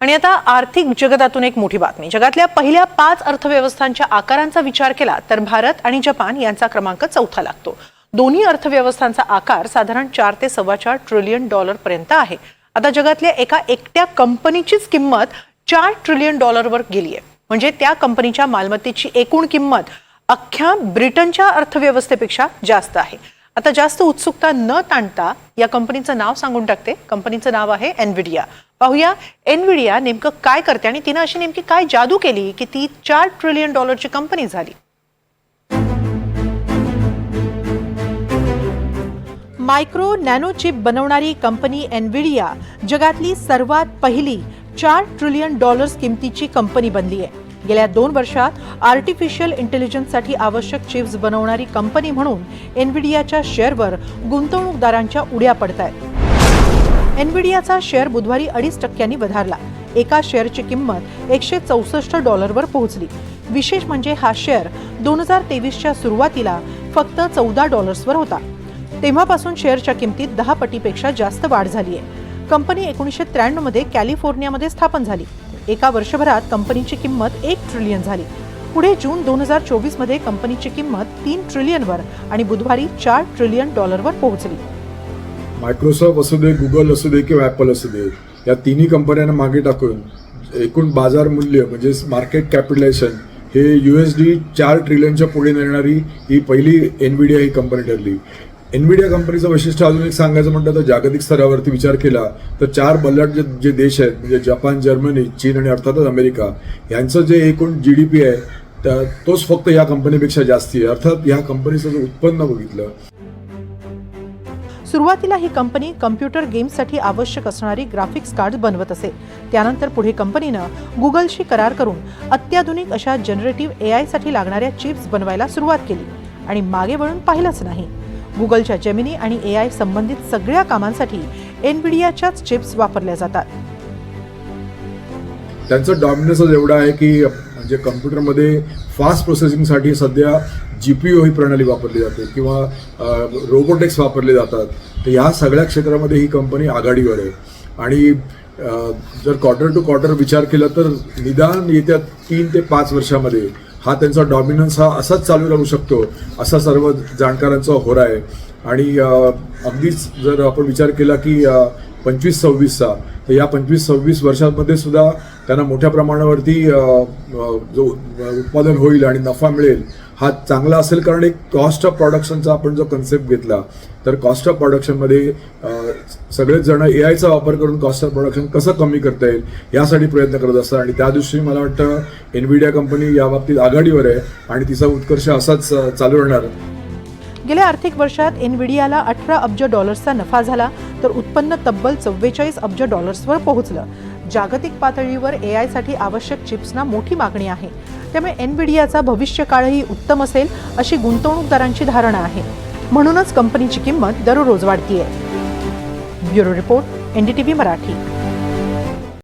आणि आता आर्थिक जगतातून एक मोठी बातमी. जगातल्या पहिल्या पाच अर्थव्यवस्थांच्या आकारांचा विचार केला तर भारत आणि जपान यांचा क्रमांक चौथा लागतो. दोन्ही अर्थव्यवस्थांचा आकार साधारण चार ते सव्वा चार ट्रिलियन डॉलर पर्यंत आहे. आता जगातल्या एका एकट्या कंपनीचीच किंमत चार ट्रिलियन डॉलरवर गेली आहे. म्हणजे त्या कंपनीच्या मालमत्तेची एकूण किंमत अख्ख्या ब्रिटनच्या अर्थव्यवस्थेपेक्षा जास्त आहे. आता जास्त उत्सुकता न ताणता या कंपनीचं नाव सांगून टाकते. कंपनीचं नाव आहे एनविडिया पाहूया एनविडिया नेमकं काय करते आणि तिनं अशी नेमकी काय जादू केली की ती चार ट्रिलियन डॉलरची कंपनी झाली? मायक्रो नॅनो चिप बनवणारी कंपनी एनविडिया जगातली सर्वात पहिली चार ट्रिलियन डॉलर्स किमतीची कंपनी बनली आहे. गेल्या दोन वर्षात आर्टिफिशियल इंटेलिजन्ससाठी आवश्यक चिप्स बनवणारी कंपनी म्हणून एनविडियाच्या शेअरवर गुंतवणूकदारांच्या उड्या पडत आहेत एनविडियाचा शेअर बुधवारी अडीच टक्क्यांनी वधारला. एका शेअरची किंमत एकशे चौसष्ट डॉलरवर पोहोचली. विशेष म्हणजे हा शेअर दोन हजार तेवीसच्या सुरुवातीला फक्त चौदा डॉलर्सवर होता. तेव्हापासून शेअरच्या किमतीत दहा पटीपेक्षा जास्त वाढ झाली आहे कंपनी एकोणीसशे त्र्याण्णवमध्ये कॅलिफोर्नियामध्ये स्थापन झाली. एका वर्षभरात कंपनीची किंमत एक ट्रिलियन झाली. पुढे जून दोन हजार चोवीसमध्ये कंपनीची किंमत तीन ट्रिलियनवर आणि बुधवारी चार ट्रिलियन डॉलरवर पोहोचली. मायक्रोसॉफ्ट असू दे गुगल असू दे किंवा ॲपल असू दे या तिन्ही कंपन्यांना मागे टाकून एकूण बाजार मूल्य म्हणजे मार्केट कॅपिटलायझेशन हे यू एस डी चार ट्रिलियनच्या पुढे नेणारी ही पहिली एनविडिया ही कंपनी ठरली. एनविडिया कंपनीचं वैशिष्ट्य अजून एक सांगायचं म्हटलं तर जागतिक स्तरावरती विचार केला तर चार बल्लाट जे जे देश आहेत म्हणजे जपान जर्मनी चीन आणि अर्थातच अमेरिका यांचं जे एकूण जी डी पी आहे त्या तोच फक्त या कंपनीपेक्षा जास्ती आहे. अर्थात या कंपनीचं जे उत्पन्न बघितलं सुरुवातीला ही कंपनी कम्प्युटर गेम्ससाठी आवश्यक असणारी ग्राफिक्स कार्ड बनवत असे. त्यानंतर पुढे कंपनीनं गुगलशी करार करून अत्याधुनिक अशा जनरेटिव्ह ए आयसाठी लागणाऱ्या चिप्स बनवायला सुरुवात केली. आणि मागे वळून पाहिलंच नाही. गुगलच्या जेमिनी आणि ए आय संबंधित सगळ्या कामांसाठी एनविडियाच्याच चिप्स वापरल्या जातात. त्यांचं डॉमिनन्स एवढं आहे की म्हणजे कम्प्युटरमध्ये फास्ट प्रोसेसिंगसाठी सध्या जी पी ही प्रणाली वापरली जाते किंवा रोबोटिक्स वापरले जातात. तर ह्या सगळ्या क्षेत्रामध्ये ही कंपनी आघाडीवर आहे. आणि जर क्वार्टर टू क्वार्टर विचार केला तर निदान येत्या तीन ते पाच वर्षामध्ये हा त्यांचा डॉमिनन्स हा असाच चालू राहू शकतो असा सर्व जाणकारांचा होरा आहे. आणि अगदीच जर आपण विचार केला की पंचवीस सव्वीसचा तर या पंचवीस सव्वीस वर्षांमध्ये सुद्धा त्यांना मोठ्या प्रमाणावरती जो उत्पादन होईल आणि नफा मिळेल हा चांगला असेल. कारण एक कॉस्ट ऑफ प्रोडक्शनचा आपण जो कन्सेप्ट घेतला तर कॉस्ट ऑफ प्रोडक्शनमध्ये सगळेच जण ए आयचा वापर करून कॉस्ट ऑफ प्रोडक्शन कसं कमी करता येईल यासाठी प्रयत्न करत असतात. आणि त्या दृष्टीने मला वाटतं एनविडिया कंपनी या बाबतीत आघाडीवर आहे आणि तिचा उत्कर्ष असाच चालू राहणार. गेल्या आर्थिक वर्षात एनविडियाला अठरा अब्ज डॉलर्सचा नफा झाला तर उत्पन्न तब्बल चव्वेचाळीस अब्ज डॉलर्सवर पोहोचलं. जागतिक पातळीवर ए आयसाठी आवश्यक चिप्सना मोठी मागणी आहे. त्यामुळे एनविडियाचा भविष्यकाळही उत्तम असेल अशी गुंतवणूकदारांची धारणा आहे. म्हणूनच कंपनीची किंमत दररोज वाढतीये. Bureau report NDTV Marathi.